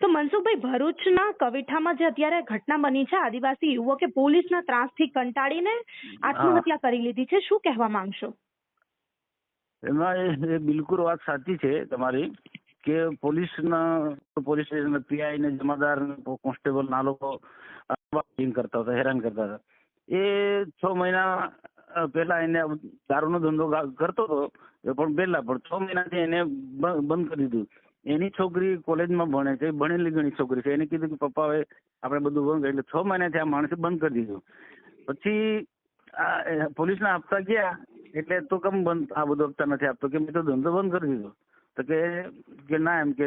તો મનસુખભાઈ ભરૂચના કવિઠામાં જે અત્યારે ઘટના બની છે આદિવાસી યુવકે પોલીસના ત્રાસથી કંટાળીને આત્મહત્યા કરી લીધી છે શું કહેવા માંગશો? એમાં એ- બિલકુલ વાત સાચી છે તમારી કે પોલીસના પોલીસ સ્ટેશન પીઆઈ ને જમાદાર કોન્સ્ટેબલ ના લોકો કરતા હતા હેરાન કરતા હતા. એ છ મહિના પેલા પહેલા એને દારૂનો ધંધો કરતો હતો એ પણ પહેલા પણ છ મહિનાથી એને બંધ કરી દીધું. એની છોકરી કોલેજમાં ભણે છે ભણેલી ગણી છોકરી છે. એને કીધું કે પપ્પા હવે આપણે બધું બંધ એટલે છ મહિનાથી આ માણસે બંધ કરી દીધું. પછી આ પોલીસના હપ્તા ગયા એટલે તો કેમ બંધ આ બધું આપતા નથી આપતો? કે મેં તો ધંધો બંધ કરી દીધો. તો કે કે ના એમ કે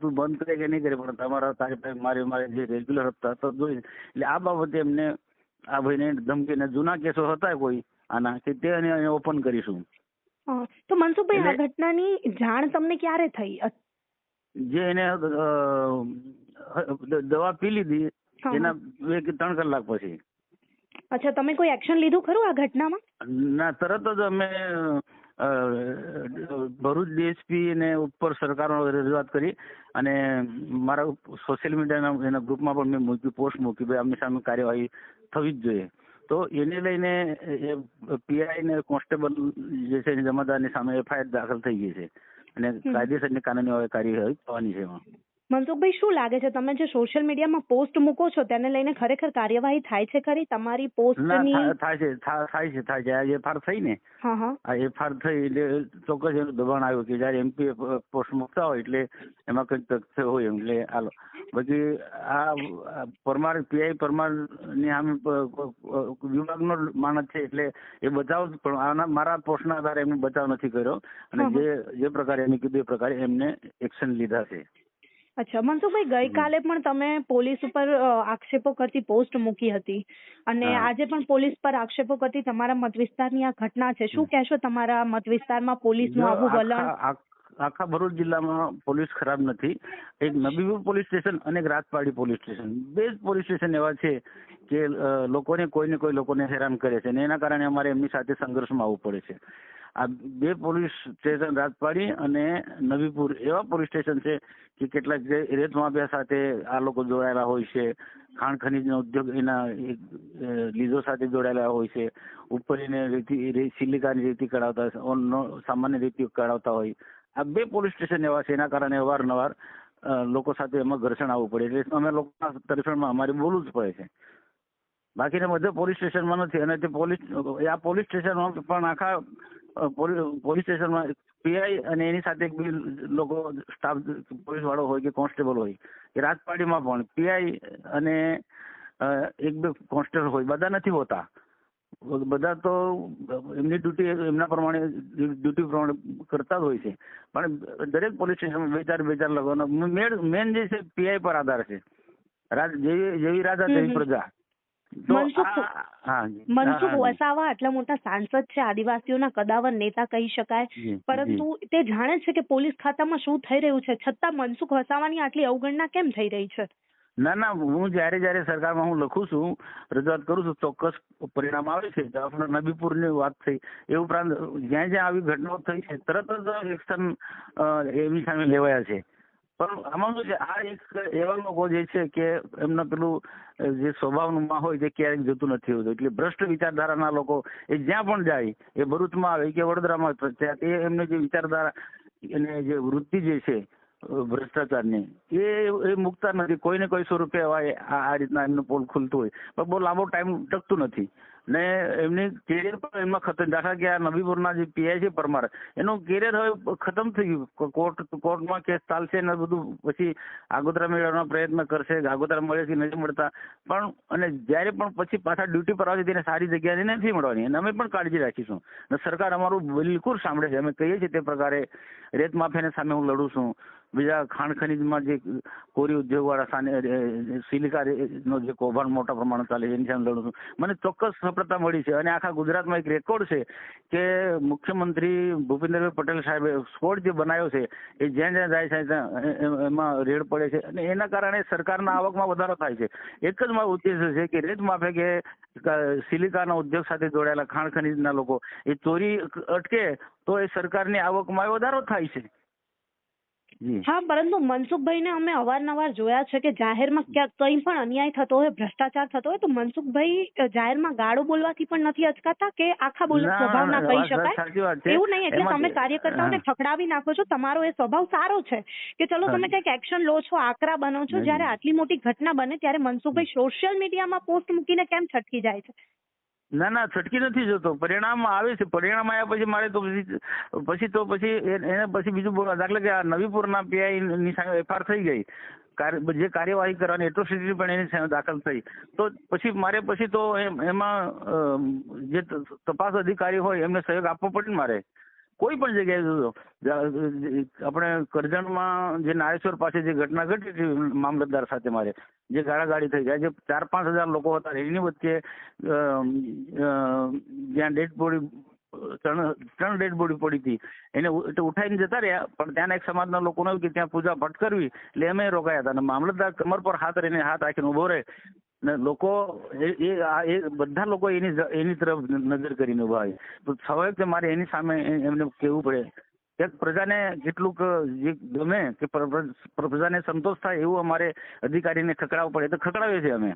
તું બંધ કરે કે નહીં કરે પણ તમારા તારી પાસે મારે મારે જે રેગ્યુલર હતા તો જોઈ એટલે આ બાબતે એમને આ ભાઈને ધમકીને જૂના કેસો હતા કોઈ આના કે તે ઓપન કરીશું. તો મનસુખભાઈ આ ઘટનાની જાણ તમને ક્યારે થઈ? જે એને દવા પી લીધી એના બે કે ત્રણ કલાક પછી. અચ્છા તમે કોઈ એક્શન લીધું ખરું આ ઘટનામાં? ના તરત જ અમે ભરૂચ ડીએસપી ને ઉપર સરકારનો રજૂઆત કરી અને મારા સોશિયલ મીડિયાના એના ગ્રુપમાં પણ મેં મૂકી પોસ્ટ મૂકી ભાઈ આમની સામે કાર્યવાહી થવી જ જોઈએ. તો એને લઈને પીઆઈ ને કોન્સ્ટેબલ જે છે જમાદારની સામે એફઆઈઆર દાખલ થઈ ગઈ છે. અને કાયદેસરની કાનૂની હોય કાર્યવાહી થવાની છે એમાં. મનસુખભાઈ શું લાગે છે તમે જે સોશિયલ મીડિયામાં પોસ્ટ મૂકો છો તેને લઈને ખરેખર કાર્યવાહી થાય છે ખરી? તમારી પોસ્ટ પોસ્ટની થા- થાય છે થાય છે થાય છે. આ એફઆર થઈ ને? આ એફઆર થઈ એટલે ચોક્કસ એનું દબાણ આવ્યું કે જયારે એમપી પોસ્ટ મૂકતા હોય એટલે એમાં કંઈક તથ્ય હોય એમ. એટલે હાલો બાકી આ પરમાર પીઆઈ પરમારની સામે પ- પ- વિભાગનો માણસ છે એટલે એ બચાવ પણ આના મારા પોસ્ટના આધારે એમને બચાવ નથી કર્યો. અને જે જે પ્રકારે એમને કીધું એ પ્રકારે એમને એક્શન લીધા છે. અચ્છા મનસુખભાઈ ગઈકાલે પણ તમે પોલીસ ઉપર આક્ષેપો કરતી પોસ્ટ મૂકી હતી. અને આજે પણ પોલીસ પર આક્ષેપો કરતી તમારા મત વિસ્તારની આ ઘટના છે. શું કહેશો તમારા મત વિસ્તારમાં પોલીસનું આવું વલણ? આખા ભરૂચ જિલ્લામાં પોલીસ ખરાબ નથી. એક નબીપુર પોલીસ સ્ટેશન અને એક રાજપાડી પોલીસ સ્ટેશન. બે જ પોલીસ સ્ટેશન એવા છે કે લોકોને કોઈને કોઈ લોકોને હેરાન કરે છે અને એના કારણે અમારે એમની સાથે સંઘર્ષમાં આવવું પડે છે. આ બે પોલીસ સ્ટેશન રાજપાડી અને નબીપુર એવા પોલીસ સ્ટેશન છે કે કેટલાક રેત માફિયા સાથે આ લોકો જોડાયેલા હોય છે, ખાણ ખનીજનો ઉદ્યોગ એના લીઝો સાથે જોડાયેલા હોય છે, ઉપરીને રેતી સિલિકાની રેતી કઢાવતા સામાન્ય રેતી કઢાવતા હોય આ બે પોલીસ સ્ટેશન એવા છે, એના કારણે અવારનવાર લોકો સાથે એમાં ઘર્ષણ આવવું પડે એટલે અમે લોકોના તરફેણમાં અમારે બોલવું જ પડે છે. બાકીના બધા પોલીસ સ્ટેશનમાં નથી. અને તે પોલીસ આ પોલીસ સ્ટેશનમાં પણ આખા પોલીસ સ્ટેશનમાં પીઆઈ અને એની સાથે એક બી લોકો, સ્ટાફ પોલીસ વાળો હોય કે કોન્સ્ટેબલ હોય કે રાજપાડીમાં પણ પીઆઈ અને એક બે કોન્સ્ટેબલ હોય, બધા નથી હોતા. બધા તો એમની ડ્યુટી એમના પ્રમાણે ડ્યુટી પ્રમાણે કરતા જ હોય છે. પણ દરેક પોલીસ સ્ટેશન બે ચાર બે ચાર લગાવવાનો મેન જે છે પીઆઈ પર આધાર છે. જેવી જેવી રાજા તેવી પ્રજા. મનસુખ- વસાવા આટલા મોટા સાંસદ છે આદિવાસીઓના કદાવર નેતા કહી શકાય. પરંતુ તે જાણે છે કે પોલીસ ખાતામાં શું થઈ રહ્યું છે. છતાં મનસુખ વસાવાની આટલી અવગણના કેમ થઈ રહી છે? ના ના, હું જ્યારે જ્યારે સરકારમાં હું લખું છું, રજૂઆત કરું છું, ચોક્કસ પરિણામ આવે છે. આપણે નબીપુરની વાત થઈ. એ ઉપરાંત જ્યાં જ્યાં આવી ઘટનાઓ થઈ છે, તરત જ એક્શન એમની સામે લેવાયા છે. પણ આમાં શું છે, આ એક એવા લોકો જે છે કે એમના પેલું જે સ્વભાવમાં હોય તે ક્યારેક જતું નથી હોતું. એટલે ભ્રષ્ટ વિચારધારાના લોકો એ જ્યાં પણ જાય, એ ભરૂચમાં આવે કે વડોદરામાં ત્યાં તે એમને જે વિચારધારા અને જે વૃત્તિ જે છે ભ્રષ્ટાચારની. એ એ મુકતા નથી. કોઈને કોઈ સ્વરૂપે આ રીતના એમનું પોલ ખુલતું હોય. પણ બહુ લાંબો ટાઈમ ટકતું નથી. ને એમની કેરિયર પણ એમાં ખતમ. દાખલા કે આ નબીપુરના જે પીઆઈ છે પરમાર, એનું કેરિયર હવે ખતમ થઈ ગયું. કોર્ટ, કોર્ટમાં કેસ ચાલશે ને બધું, પછી આગોતરા મેળવવાનો પ્રયત્ન કરશે, આગોતરા મળે કે નથી મળતા. પણ, અને જ્યારે પણ પછી પાછા ડ્યુટી પર આવશે તેને સારી જગ્યાએ નથી મળવાની. અને અમે પણ કાળજી રાખીશું. અને સરકાર અમારું બિલકુલ સાંભળે છે. અમે કહીએ છીએ તે પ્રકારે, રેત માફિયાની સામે હું લડું છું. બીજા ખાણ ખનીજમાં જે કોરી ઉદ્યોગ વાળા સિલિકા નો જે કૌભાંડ મોટા પ્રમાણમાં ચાલે છે, એની સામે લડું છું. મને ચોક્કસ સફળતા મળી છે અને આખા ગુજરાતમાં એક રેકોર્ડ છે કે મુખ્યમંત્રી ભૂપેન્દ્રભાઈ પટેલ સાહેબે સ્કોડ જે બનાવ્યો છે, એ જ્યાં જ્યાં જાય છે એમાં રેડ પડે છે અને એના કારણે સરકારના આવકમાં વધારો થાય છે. એક જ મારો ઉદ્દેશ છે કે રેત માફે કે સિલિકાના ઉદ્યોગ સાથે જોડાયેલા ખાણ ખનીજના લોકો, એ ચોરી અટકે તો એ સરકારની આવકમાં વધારો થાય છે. હા પરંતુ મનસુખભાઈ ને અમે અવારનવાર જોયા છે કે જાહેરમાં ક્યાંક કંઈ પણ અન્યાય થતો હોય ભ્રષ્ટાચાર થતો હોય તો મનસુખભાઈ જાહેરમાં ગાળો બોલવાથી પણ નથી અચકાતા કે આખા બોલવા સ્વભાવ ના, કહી શકાય? એવું નહીં એટલે તમે કાર્યકર્તાઓને. ફકડાવી નાખો છો તમારો એ સ્વભાવ સારો છે કે ચલો તમે કંઈક એક્શન લો છો આકરા બનો છો જ્યારે આટલી મોટી ઘટના બને ત્યારે મનસુખભાઈ સોશિયલ મીડિયામાં પોસ્ટ મૂકીને કેમ છટકી જાય છે? ના ના, છટકી નથી જતો. પરિણામ આવે છે. પરિણામ આવ્યા પછી મારે તો પછી પછી તો પછી એને પછી બીજું બોલવા દાખલા કે આ નવીપુરના પીઆઈ ની સામે એફઆર થઈ ગઈ. જે કાર્યવાહી કરવાની એટ્રોસિટી પણ એની સામે દાખલ થઈ. તો પછી મારે પછી તો એમાં જે તપાસ અધિકારી હોય એમને સહયોગ આપવો પડે ને મારે? કોઈ પણ જગ્યાએ આપણે કરજણમાં જે નારેશ્વર પાસે જે ઘટના ઘટી હતી મામલતદાર સાથે મારે, જે ગાળાગાળી થઈ ગયા જે ચાર પાંચ હજાર લોકો હતા, એની વચ્ચે જ્યાં ડેડ બોડી, ત્રણ ત્રણ ડેડ બોડી પડી હતી. એને ઉઠાઈને જતા રહ્યા, પણ ત્યાંના એક સમાજના લોકોને કે ત્યાં પૂજા પાઠ કરવી, એટલે અમે રોકાયા હતા. અને મામલતદાર કમર પર હાથ રહીને હાથ રાખીને ઊભો રહે. લોકો એ એ બધા લોકો એની એની તરફ નજર કરીને ઊભા હોય. તો સ્વાભાવિક મારે એની સામે એમને કહેવું પડે. કે પ્રજાને કેટલુંક જે ગમે કે પ્ર- પ્ર- પ્રજાને સંતોષ થાય એવું અમારે અધિકારીને ખકડાવવું પડે. તો ખકડાવીએ છીએ અમે.